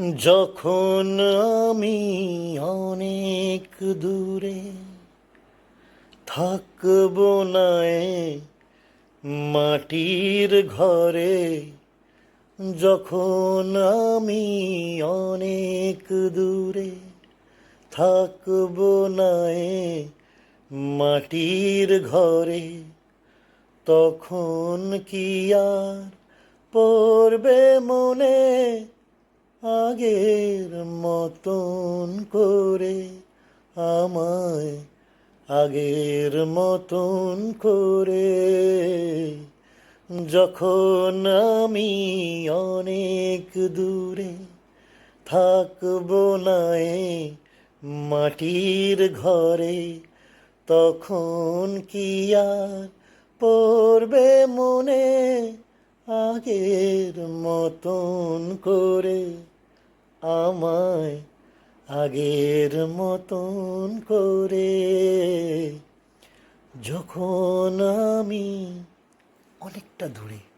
যখন আমি অনেক দূরে থাকব না মাটির ঘরে, যখন আমি অনেক দূরে থাকব না মাটির ঘরে, তখন কি আর পড়বে মনে আগের মতন করে আমায়, আগের মতন করে। যখন আমি অনেক দূরে থাকব না মাটির ঘরে, তখন কি আর পড়বে মনে আগের মতন করে? আমায় আগের মতন করে। যখন আমি অনেকটা দূরে